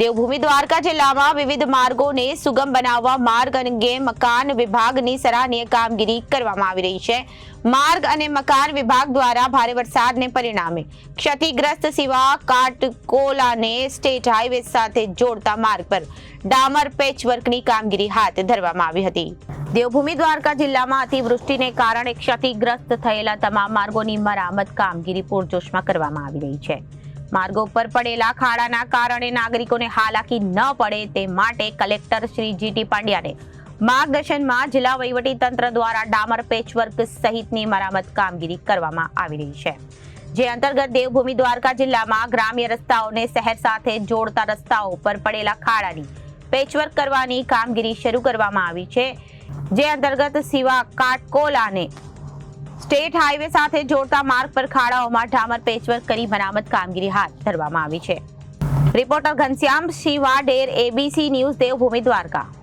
દેવભૂમિ દ્વારકા જિલ્લામાં વિવિધ માર્ગોને સુગમ બનાવવા માર્ગ અને મકાન વિભાગની સરાહનીય કામગીરી કરવામાં આવી રહી છે. માર્ગ અને મકાન વિભાગ દ્વારા ભારે વરસાદને પરિણામે ક્ષતિગ્રસ્ત સિવા કાટકોલાને સ્ટેટ હાઈવે સાથે જોડતા માર્ગ પર ડામર પેચવર્કની કામગીરી હાથ ધરવામાં આવી હતી. દેવભૂમિ દ્વારકા જિલ્લામાં અતિવૃષ્ટિને કારણે ક્ષતિગ્રસ્ત થયેલા તમામ માર્ગોની મરામત કામગીરી પૂરજોશમાં કરવામાં આવી રહી છે. માર્ગો પર પડેલા ખાડાના કારણે નાગરિકોને હાલાકી ન પડે તે માટે કલેક્ટર શ્રી જીટી પાંડ્યાને માર્ગદર્શનમાં જિલ્લા વહીવટી તંત્ર દ્વારા ડામર પેચવર્ક સહિતની મરામત કામગીરી કરવામાં આવી રહી છે. જે અંતર્ગત દેવભૂમિ દ્વારકા જિલ્લામાં ગ્રામ્ય રસ્તાઓને શહેર સાથે જોડતા રસ્તાઓ પર પડેલા ખાડાની પેચવર્ક કરવાની કામગીરી શરૂ કરવામાં આવી છે. જે અંતર્ગત સિવા કાટકોલાને સ્ટેટ હાઈવે સાથે જોડતા માર્ગ પર ખાડાઓમાં ડામર પેચવર્ક કરી મરામત કામગીરી હાથ ધરવામાં આવી છે. Reporter Ghanshyam Shivader Vader ABC news, Devbhumi Dwarka.